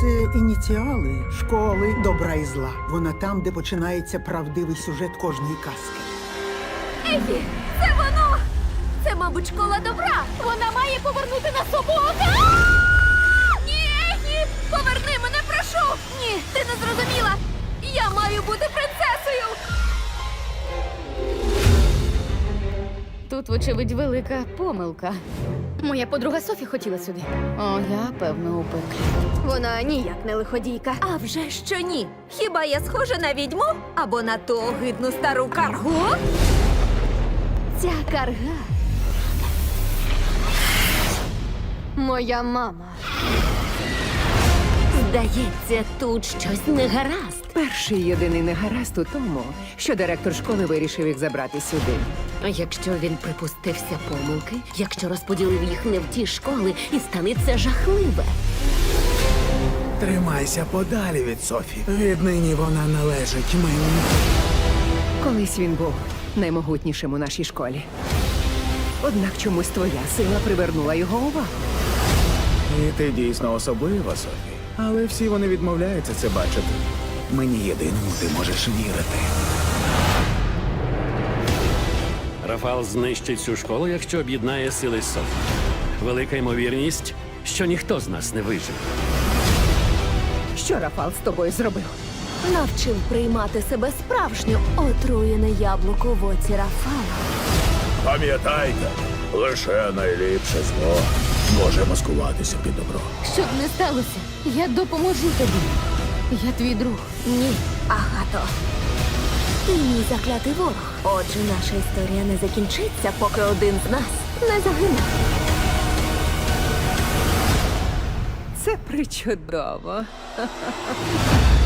Це ініціали школи добра і зла. Вона там, де починається правдивий сюжет кожної казки. Егі, це воно! Це, мабуть, школа добра. Вона має повернути нас обох. Ні, Егі! Поверни мене, прошу! Ні, ти не зрозуміла! Я маю бути принцесою! Тут, вочевидь, велика помилка. Моя подруга Софі хотіла сюди. О, я, певно, у пеклі. Вона ніяк не лиходійка. А вже що ні? Хіба я схожа на відьму? Або на ту огидну стару каргу? Ця карга. Моя мама. Здається, тут щось не гаразд. Перший і єдиний негаразд у тому, що директор школи вирішив їх забрати сюди. А якщо він припустився помилки, якщо розподілив їх не в ті школи, і станеться жахливе. Тримайся подалі від Софі. Віднині вона належить мені. Колись він був наймогутнішим у нашій школі. Однак чомусь твоя сила привернула його увагу. І ти дійсно особлива, Софі. Але всі вони відмовляються це бачити. Мені єдиному ти можеш вірити. Рафал знищить цю школу, якщо об'єднає сили Софі. Велика ймовірність, що ніхто з нас не виживе. Що Рафал з тобою зробив? Навчив приймати себе справжньо отруєне яблуко в оці Рафала. Пам'ятайте, лише найліпше зло може маскуватися під добро. Що б не сталося, я допоможу тобі. Я твій друг. Ні, Агато. Ти мій заклятий ворог. Отже, наша історія не закінчиться, поки один з нас не загине. Це причудово.